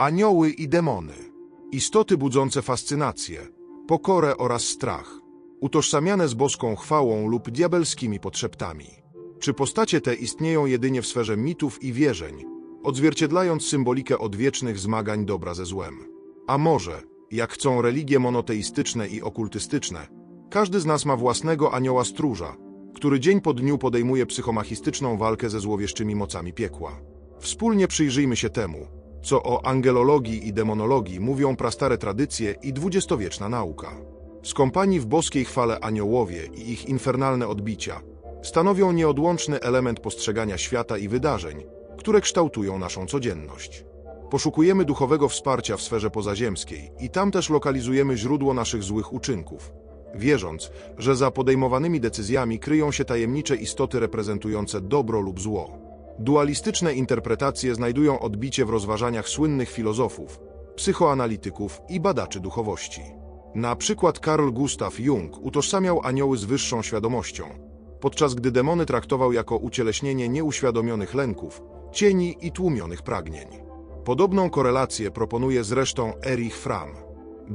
Anioły i demony. Istoty budzące fascynację, pokorę oraz strach. Utożsamiane z boską chwałą lub diabelskimi podszeptami. Czy postacie te istnieją jedynie w sferze mitów i wierzeń, odzwierciedlając symbolikę odwiecznych zmagań dobra ze złem? A może, jak chcą religie monoteistyczne i okultystyczne, każdy z nas ma własnego anioła stróża, który dzień po dniu podejmuje psychomachistyczną walkę ze złowieszczymi mocami piekła. Wspólnie przyjrzyjmy się temu, co o angelologii i demonologii mówią prastare tradycje i dwudziestowieczna nauka. Skąpani w boskiej chwale aniołowie i ich infernalne odbicia stanowią nieodłączny element postrzegania świata i wydarzeń, które kształtują naszą codzienność. Poszukujemy duchowego wsparcia w sferze pozaziemskiej i tam też lokalizujemy źródło naszych złych uczynków, wierząc, że za podejmowanymi decyzjami kryją się tajemnicze istoty reprezentujące dobro lub zło. Dualistyczne interpretacje znajdują odbicie w rozważaniach słynnych filozofów, psychoanalityków i badaczy duchowości. Na przykład Carl Gustav Jung utożsamiał anioły z wyższą świadomością, podczas gdy demony traktował jako ucieleśnienie nieuświadomionych lęków, cieni i tłumionych pragnień. Podobną korelację proponuje zresztą Erich Fromm.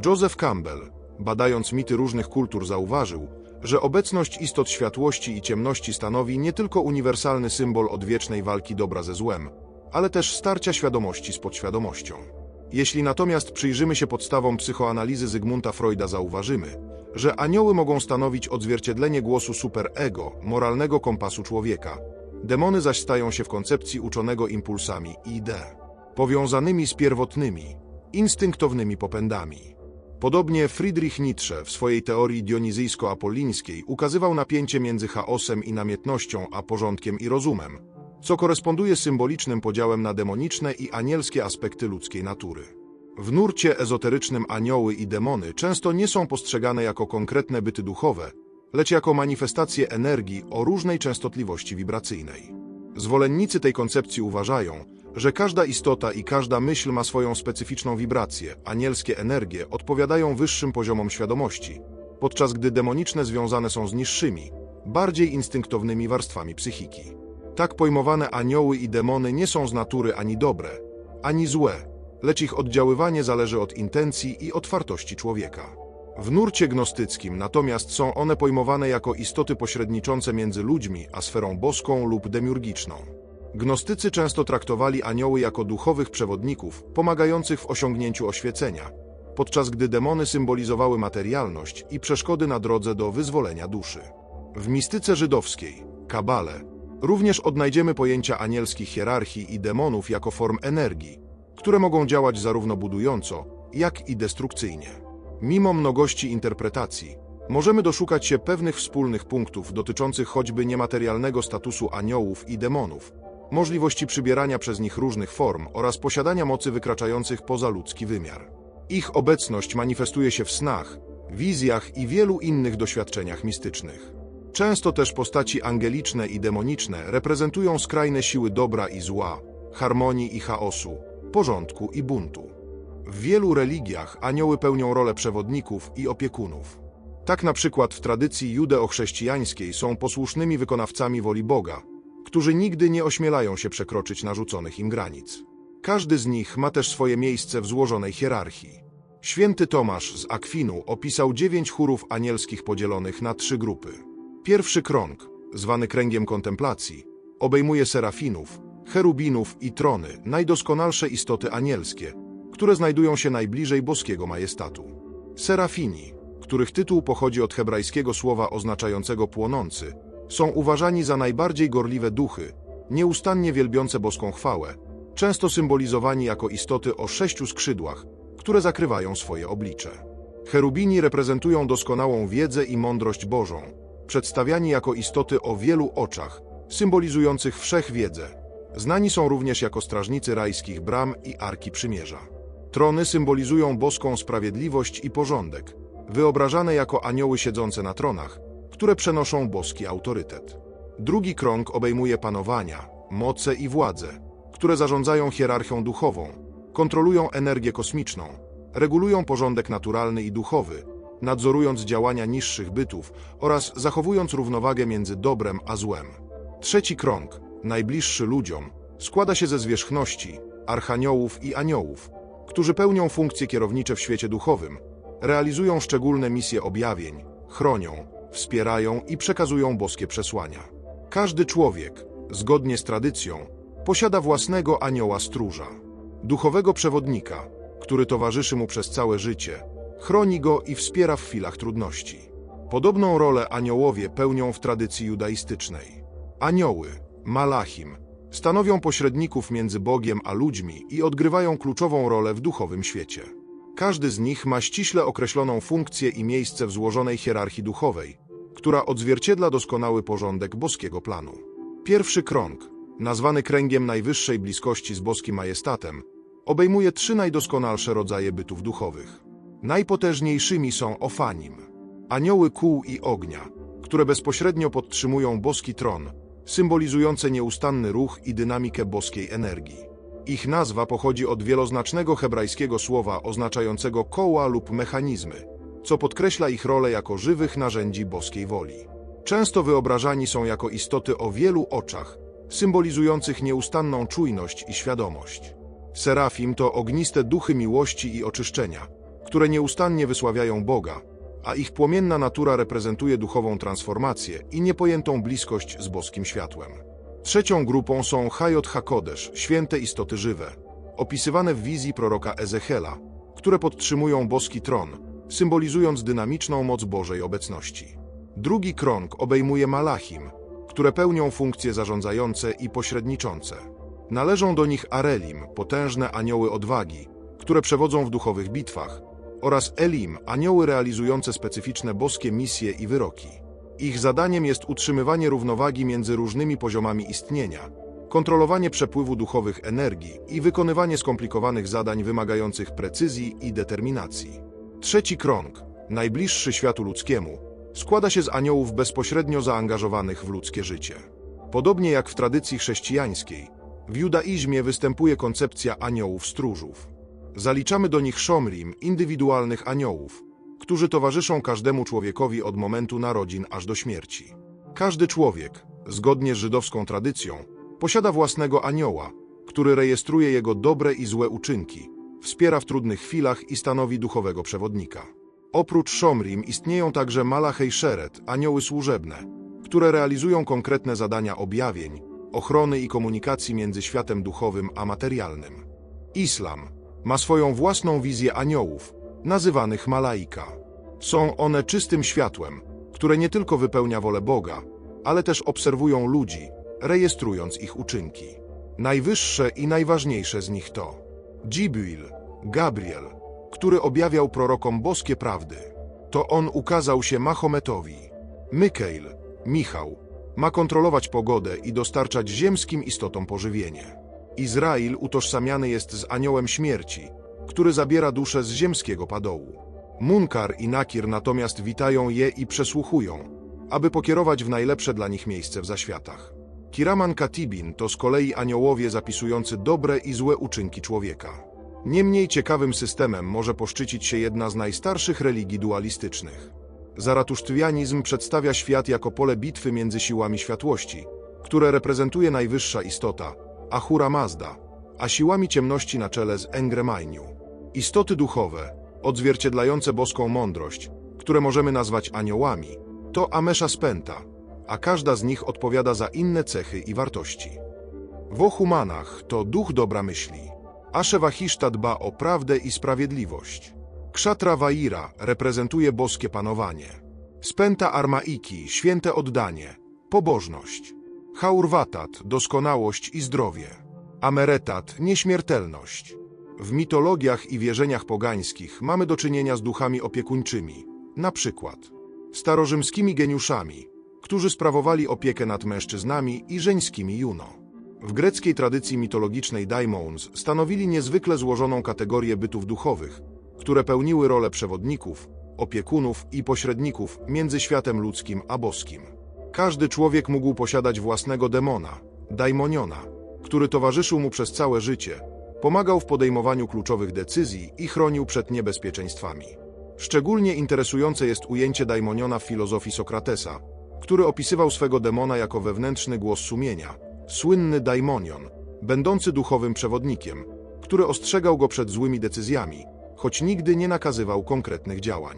Joseph Campbell, badając mity różnych kultur, zauważył, że obecność istot światłości i ciemności stanowi nie tylko uniwersalny symbol odwiecznej walki dobra ze złem, ale też starcia świadomości z podświadomością. Jeśli natomiast przyjrzymy się podstawom psychoanalizy Zygmunta Freuda, zauważymy, że anioły mogą stanowić odzwierciedlenie głosu superego, moralnego kompasu człowieka. Demony zaś stają się w koncepcji uczonego impulsami ID, powiązanymi z pierwotnymi, instynktownymi popędami. Podobnie Friedrich Nietzsche w swojej teorii dionizyjsko-apolińskiej ukazywał napięcie między chaosem i namiętnością, a porządkiem i rozumem, co koresponduje symbolicznym podziałem na demoniczne i anielskie aspekty ludzkiej natury. W nurcie ezoterycznym anioły i demony często nie są postrzegane jako konkretne byty duchowe, lecz jako manifestacje energii o różnej częstotliwości wibracyjnej. Zwolennicy tej koncepcji uważają, że każda istota i każda myśl ma swoją specyficzną wibrację, anielskie energie odpowiadają wyższym poziomom świadomości, podczas gdy demoniczne związane są z niższymi, bardziej instynktownymi warstwami psychiki. Tak pojmowane anioły i demony nie są z natury ani dobre, ani złe, lecz ich oddziaływanie zależy od intencji i otwartości człowieka. W nurcie gnostyckim natomiast są one pojmowane jako istoty pośredniczące między ludźmi a sferą boską lub demiurgiczną. Gnostycy często traktowali anioły jako duchowych przewodników, pomagających w osiągnięciu oświecenia, podczas gdy demony symbolizowały materialność i przeszkody na drodze do wyzwolenia duszy. W mistyce żydowskiej, kabale, również odnajdziemy pojęcia anielskich hierarchii i demonów jako form energii, które mogą działać zarówno budująco, jak i destrukcyjnie. Mimo mnogości interpretacji, możemy doszukać się pewnych wspólnych punktów dotyczących choćby niematerialnego statusu aniołów i demonów, możliwości przybierania przez nich różnych form oraz posiadania mocy wykraczających poza ludzki wymiar. Ich obecność manifestuje się w snach, wizjach i wielu innych doświadczeniach mistycznych. Często też postaci angeliczne i demoniczne reprezentują skrajne siły dobra i zła, harmonii i chaosu, porządku i buntu. W wielu religiach anioły pełnią rolę przewodników i opiekunów. Tak na przykład w tradycji judeo-chrześcijańskiej są posłusznymi wykonawcami woli Boga, którzy nigdy nie ośmielają się przekroczyć narzuconych im granic. Każdy z nich ma też swoje miejsce w złożonej hierarchii. Święty Tomasz z Akwinu opisał dziewięć chórów anielskich podzielonych na trzy grupy. Pierwszy krąg, zwany kręgiem kontemplacji, obejmuje serafinów, cherubinów i trony, najdoskonalsze istoty anielskie, które znajdują się najbliżej boskiego majestatu. Serafini, których tytuł pochodzi od hebrajskiego słowa oznaczającego płonący, są uważani za najbardziej gorliwe duchy, nieustannie wielbiące boską chwałę, często symbolizowani jako istoty o sześciu skrzydłach, które zakrywają swoje oblicze. Cherubini reprezentują doskonałą wiedzę i mądrość Bożą, przedstawiani jako istoty o wielu oczach, symbolizujących wszechwiedzę. Znani są również jako strażnicy rajskich bram i arki przymierza. Trony symbolizują boską sprawiedliwość i porządek, wyobrażane jako anioły siedzące na tronach, które przenoszą boski autorytet. Drugi krąg obejmuje panowania, moce i władzę, które zarządzają hierarchią duchową, kontrolują energię kosmiczną, regulują porządek naturalny i duchowy, nadzorując działania niższych bytów oraz zachowując równowagę między dobrem a złem. Trzeci krąg, najbliższy ludziom, składa się ze zwierzchności, archaniołów i aniołów, którzy pełnią funkcje kierownicze w świecie duchowym, realizują szczególne misje objawień, chronią, wspierają i przekazują boskie przesłania. Każdy człowiek, zgodnie z tradycją, posiada własnego anioła stróża, duchowego przewodnika, który towarzyszy mu przez całe życie, chroni go i wspiera w chwilach trudności. Podobną rolę aniołowie pełnią w tradycji judaistycznej. Anioły, malachim, stanowią pośredników między Bogiem a ludźmi i odgrywają kluczową rolę w duchowym świecie. Każdy z nich ma ściśle określoną funkcję i miejsce w złożonej hierarchii duchowej, która odzwierciedla doskonały porządek boskiego planu. Pierwszy krąg, nazwany kręgiem najwyższej bliskości z boskim majestatem, obejmuje trzy najdoskonalsze rodzaje bytów duchowych. Najpotężniejszymi są Ofanim, anioły kół i ognia, które bezpośrednio podtrzymują boski tron, symbolizujące nieustanny ruch i dynamikę boskiej energii. Ich nazwa pochodzi od wieloznacznego hebrajskiego słowa oznaczającego koła lub mechanizmy, co podkreśla ich rolę jako żywych narzędzi boskiej woli. Często wyobrażani są jako istoty o wielu oczach, symbolizujących nieustanną czujność i świadomość. Serafim to ogniste duchy miłości i oczyszczenia, które nieustannie wysławiają Boga, a ich płomienna natura reprezentuje duchową transformację i niepojętą bliskość z boskim światłem. Trzecią grupą są Hayot Hakodesz, święte istoty żywe, opisywane w wizji proroka Ezechiela, które podtrzymują boski tron, symbolizując dynamiczną moc Bożej obecności. Drugi krąg obejmuje Malachim, które pełnią funkcje zarządzające i pośredniczące. Należą do nich Arelim, potężne anioły odwagi, które przewodzą w duchowych bitwach, oraz Elim, anioły realizujące specyficzne boskie misje i wyroki. Ich zadaniem jest utrzymywanie równowagi między różnymi poziomami istnienia, kontrolowanie przepływu duchowych energii i wykonywanie skomplikowanych zadań wymagających precyzji i determinacji. Trzeci krąg, najbliższy światu ludzkiemu, składa się z aniołów bezpośrednio zaangażowanych w ludzkie życie. Podobnie jak w tradycji chrześcijańskiej, w judaizmie występuje koncepcja aniołów stróżów. Zaliczamy do nich szomrim, indywidualnych aniołów, którzy towarzyszą każdemu człowiekowi od momentu narodzin aż do śmierci. Każdy człowiek, zgodnie z żydowską tradycją, posiada własnego anioła, który rejestruje jego dobre i złe uczynki, wspiera w trudnych chwilach i stanowi duchowego przewodnika. Oprócz Szomrim istnieją także Malachej Szeret, anioły służebne, które realizują konkretne zadania objawień, ochrony i komunikacji między światem duchowym a materialnym. Islam ma swoją własną wizję aniołów, nazywanych Malaika. Są one czystym światłem, które nie tylko wypełnia wolę Boga, ale też obserwują ludzi, rejestrując ich uczynki. Najwyższe i najważniejsze z nich to Dzibril, Gabriel, który objawiał prorokom boskie prawdy. To on ukazał się Mahometowi. Mykeil, Michał, ma kontrolować pogodę i dostarczać ziemskim istotom pożywienie. Izrail utożsamiany jest z aniołem śmierci, który zabiera duszę z ziemskiego padołu. Munkar i Nakir natomiast witają je i przesłuchują, aby pokierować w najlepsze dla nich miejsce w zaświatach. Kiraman Katibin to z kolei aniołowie zapisujący dobre i złe uczynki człowieka. Niemniej ciekawym systemem może poszczycić się jedna z najstarszych religii dualistycznych. Zaratusztwianizm przedstawia świat jako pole bitwy między siłami światłości, które reprezentuje najwyższa istota, Ahura Mazda, a siłami ciemności na czele z Engremainiu. Istoty duchowe, odzwierciedlające boską mądrość, które możemy nazwać aniołami, to Amesha Spenta, a każda z nich odpowiada za inne cechy i wartości. Wohumanach to duch dobra myśli, Ashevahishta dba o prawdę i sprawiedliwość. Kszatra Vaira reprezentuje boskie panowanie. Spenta Armaiki święte oddanie, pobożność. Haurvatat doskonałość i zdrowie. Ameretat nieśmiertelność. W mitologiach i wierzeniach pogańskich mamy do czynienia z duchami opiekuńczymi, na przykład starorzymskimi geniuszami, którzy sprawowali opiekę nad mężczyznami i żeńskimi juno. W greckiej tradycji mitologicznej daimons stanowili niezwykle złożoną kategorię bytów duchowych, które pełniły rolę przewodników, opiekunów i pośredników między światem ludzkim a boskim. Każdy człowiek mógł posiadać własnego demona, daimoniona, który towarzyszył mu przez całe życie, pomagał w podejmowaniu kluczowych decyzji i chronił przed niebezpieczeństwami. Szczególnie interesujące jest ujęcie daimoniona w filozofii Sokratesa, który opisywał swego demona jako wewnętrzny głos sumienia, słynny daimonion, będący duchowym przewodnikiem, który ostrzegał go przed złymi decyzjami, choć nigdy nie nakazywał konkretnych działań.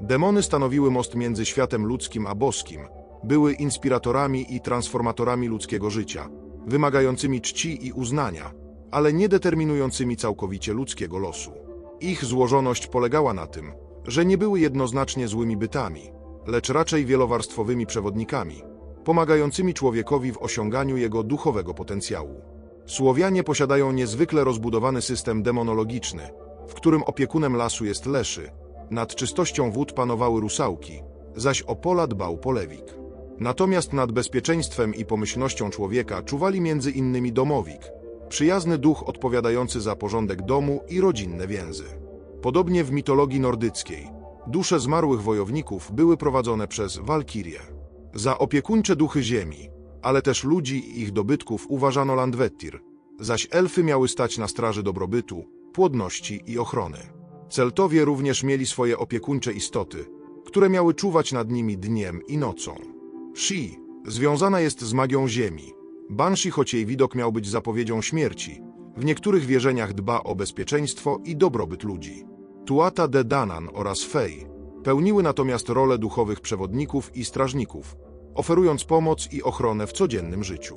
Demony stanowiły most między światem ludzkim a boskim, były inspiratorami i transformatorami ludzkiego życia, wymagającymi czci i uznania, ale nie determinującymi całkowicie ludzkiego losu. Ich złożoność polegała na tym, że nie były jednoznacznie złymi bytami, lecz raczej wielowarstwowymi przewodnikami, pomagającymi człowiekowi w osiąganiu jego duchowego potencjału. Słowianie posiadają niezwykle rozbudowany system demonologiczny, w którym opiekunem lasu jest leszy, nad czystością wód panowały rusałki, zaś o pola dbał polewik. Natomiast nad bezpieczeństwem i pomyślnością człowieka czuwali między innymi domowik, przyjazny duch odpowiadający za porządek domu i rodzinne więzy. Podobnie w mitologii nordyckiej, dusze zmarłych wojowników były prowadzone przez walkirie. Za opiekuńcze duchy ziemi, ale też ludzi i ich dobytków uważano Landwettir, zaś elfy miały stać na straży dobrobytu, płodności i ochrony. Celtowie również mieli swoje opiekuńcze istoty, które miały czuwać nad nimi dniem i nocą. Shi związana jest z magią ziemi. Banshee, choć jej widok miał być zapowiedzią śmierci, w niektórych wierzeniach dba o bezpieczeństwo i dobrobyt ludzi. Tuata de Danann oraz Fey pełniły natomiast rolę duchowych przewodników i strażników, oferując pomoc i ochronę w codziennym życiu.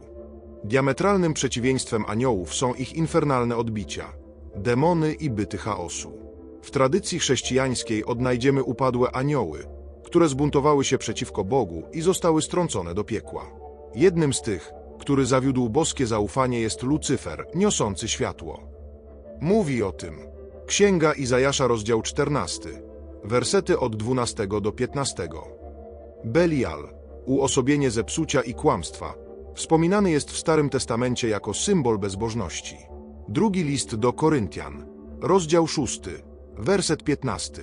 Diametralnym przeciwieństwem aniołów są ich infernalne odbicia, demony i byty chaosu. W tradycji chrześcijańskiej odnajdziemy upadłe anioły, które zbuntowały się przeciwko Bogu i zostały strącone do piekła. Jednym z tych, który zawiódł boskie zaufanie jest Lucyfer, niosący światło. Mówi o tym Księga Izajasza, rozdział 14, wersety od 12 do 15. Belial, uosobienie zepsucia i kłamstwa, wspominany jest w Starym Testamencie jako symbol bezbożności. Drugi list do Koryntian, rozdział 6, werset 15.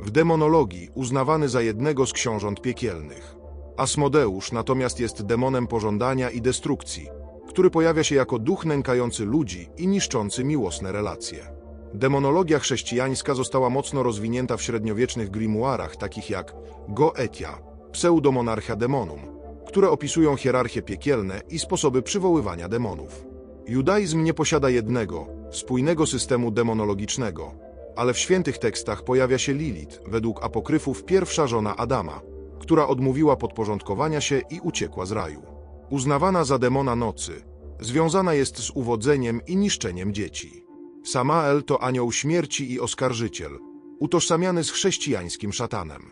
W demonologii uznawany za jednego z książąt piekielnych. Asmodeusz natomiast jest demonem pożądania i destrukcji, który pojawia się jako duch nękający ludzi i niszczący miłosne relacje. Demonologia chrześcijańska została mocno rozwinięta w średniowiecznych grimuarach, takich jak Goetia, pseudomonarchia demonum, które opisują hierarchie piekielne i sposoby przywoływania demonów. Judaizm nie posiada jednego, spójnego systemu demonologicznego, ale w świętych tekstach pojawia się Lilith, według apokryfów pierwsza żona Adama, która odmówiła podporządkowania się i uciekła z raju. Uznawana za demona nocy, związana jest z uwodzeniem i niszczeniem dzieci. Samael to anioł śmierci i oskarżyciel, utożsamiany z chrześcijańskim szatanem.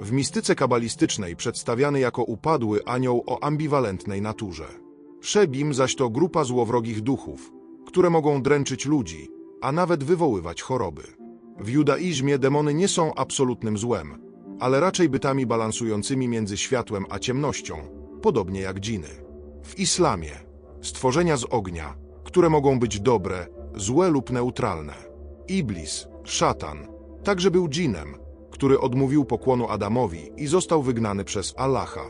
W mistyce kabalistycznej przedstawiany jako upadły anioł o ambiwalentnej naturze. Szebim zaś to grupa złowrogich duchów, które mogą dręczyć ludzi, a nawet wywoływać choroby. W judaizmie demony nie są absolutnym złem, ale raczej bytami balansującymi między światłem a ciemnością, podobnie jak dżiny. W islamie stworzenia z ognia, które mogą być dobre, złe lub neutralne. Iblis, szatan, także był dżinem, który odmówił pokłonu Adamowi i został wygnany przez Allaha.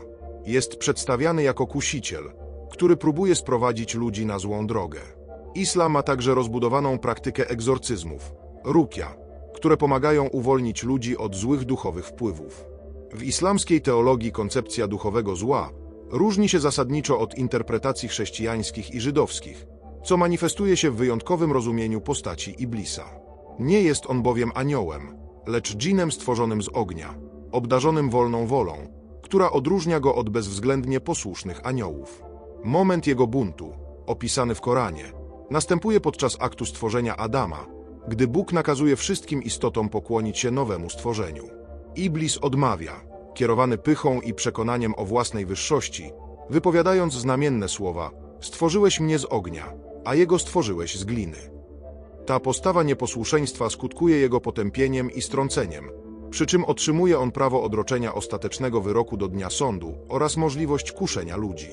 Jest przedstawiany jako kusiciel, który próbuje sprowadzić ludzi na złą drogę. Islam ma także rozbudowaną praktykę egzorcyzmów, rukia, które pomagają uwolnić ludzi od złych duchowych wpływów. W islamskiej teologii koncepcja duchowego zła różni się zasadniczo od interpretacji chrześcijańskich i żydowskich, co manifestuje się w wyjątkowym rozumieniu postaci Iblisa. Nie jest on bowiem aniołem, lecz dżinem stworzonym z ognia, obdarzonym wolną wolą, która odróżnia go od bezwzględnie posłusznych aniołów. Moment jego buntu, opisany w Koranie, następuje podczas aktu stworzenia Adama, gdy Bóg nakazuje wszystkim istotom pokłonić się nowemu stworzeniu. Iblis odmawia, kierowany pychą i przekonaniem o własnej wyższości, wypowiadając znamienne słowa: Stworzyłeś mnie z ognia, a jego stworzyłeś z gliny. Ta postawa nieposłuszeństwa skutkuje jego potępieniem i strąceniem, przy czym otrzymuje on prawo odroczenia ostatecznego wyroku do dnia sądu oraz możliwość kuszenia ludzi.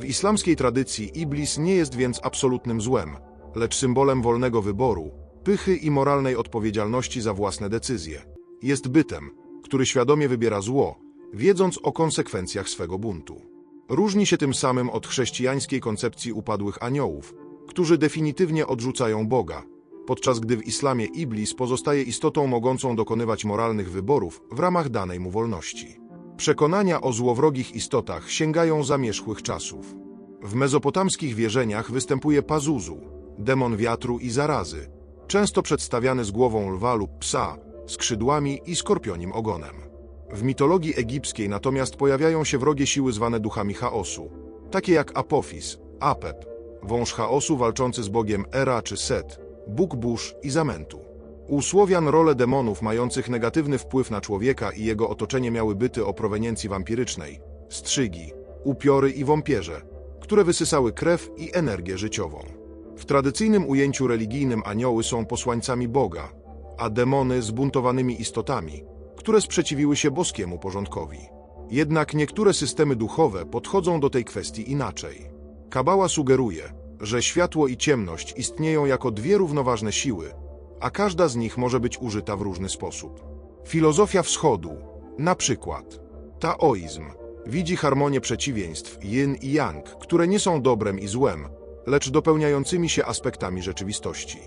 W islamskiej tradycji Iblis nie jest więc absolutnym złem, lecz symbolem wolnego wyboru, pychy i moralnej odpowiedzialności za własne decyzje. Jest bytem, który świadomie wybiera zło, wiedząc o konsekwencjach swego buntu. Różni się tym samym od chrześcijańskiej koncepcji upadłych aniołów, którzy definitywnie odrzucają Boga, podczas gdy w islamie Iblis pozostaje istotą mogącą dokonywać moralnych wyborów w ramach danej mu wolności. Przekonania o złowrogich istotach sięgają zamierzchłych czasów. W mezopotamskich wierzeniach występuje Pazuzu, demon wiatru i zarazy, często przedstawiany z głową lwa lub psa, skrzydłami i skorpionim ogonem. W mitologii egipskiej natomiast pojawiają się wrogie siły zwane duchami chaosu, takie jak Apophis, Apep, wąż chaosu walczący z bogiem Era czy Set, Bóg burz i zamętu. U Słowian role demonów mających negatywny wpływ na człowieka i jego otoczenie miały byty o proweniencji wampirycznej, strzygi, upiory i wąpierze, które wysysały krew i energię życiową. W tradycyjnym ujęciu religijnym anioły są posłańcami Boga, a demony zbuntowanymi istotami, które sprzeciwiły się boskiemu porządkowi. Jednak niektóre systemy duchowe podchodzą do tej kwestii inaczej. Kabała sugeruje, że światło i ciemność istnieją jako dwie równoważne siły, a każda z nich może być użyta w różny sposób. Filozofia wschodu, na przykład taoizm, widzi harmonię przeciwieństw yin i yang, które nie są dobrem i złem, lecz dopełniającymi się aspektami rzeczywistości.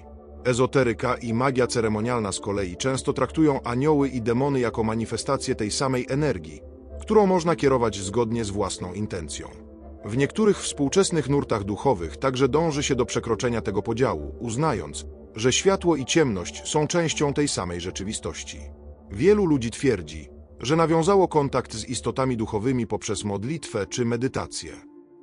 Ezoteryka i magia ceremonialna z kolei często traktują anioły i demony jako manifestacje tej samej energii, którą można kierować zgodnie z własną intencją. W niektórych współczesnych nurtach duchowych także dąży się do przekroczenia tego podziału, uznając, że światło i ciemność są częścią tej samej rzeczywistości. Wielu ludzi twierdzi, że nawiązało kontakt z istotami duchowymi poprzez modlitwę czy medytację.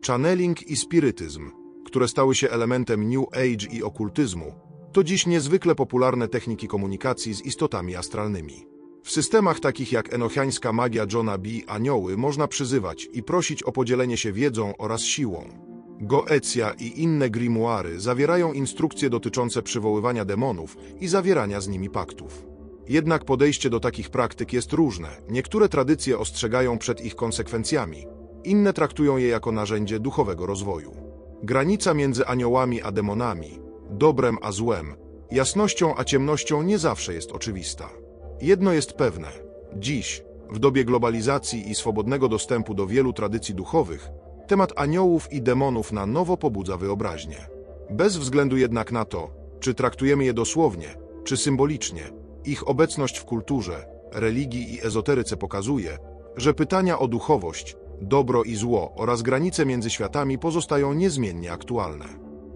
Channeling i spirytyzm, które stały się elementem New Age i okultyzmu, to dziś niezwykle popularne techniki komunikacji z istotami astralnymi. W systemach takich jak enochiańska magia Johna B. Anioły można przyzywać i prosić o podzielenie się wiedzą oraz siłą. Goecja i inne grimoire zawierają instrukcje dotyczące przywoływania demonów i zawierania z nimi paktów. Jednak podejście do takich praktyk jest różne. Niektóre tradycje ostrzegają przed ich konsekwencjami, inne traktują je jako narzędzie duchowego rozwoju. Granica między aniołami a demonami, dobrem a złem, jasnością a ciemnością nie zawsze jest oczywista. Jedno jest pewne: dziś, w dobie globalizacji i swobodnego dostępu do wielu tradycji duchowych, temat aniołów i demonów na nowo pobudza wyobraźnię. Bez względu jednak na to, czy traktujemy je dosłownie, czy symbolicznie, ich obecność w kulturze, religii i ezoteryce pokazuje, że pytania o duchowość, dobro i zło oraz granice między światami pozostają niezmiennie aktualne.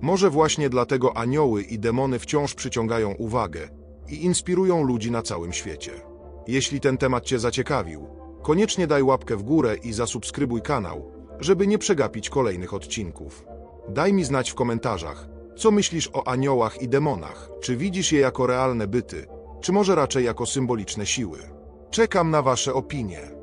Może właśnie dlatego anioły i demony wciąż przyciągają uwagę i inspirują ludzi na całym świecie. Jeśli ten temat Cię zaciekawił, koniecznie daj łapkę w górę i zasubskrybuj kanał, żeby nie przegapić kolejnych odcinków. Daj mi znać w komentarzach, co myślisz o aniołach i demonach. Czy widzisz je jako realne byty, czy może raczej jako symboliczne siły? Czekam na Wasze opinie.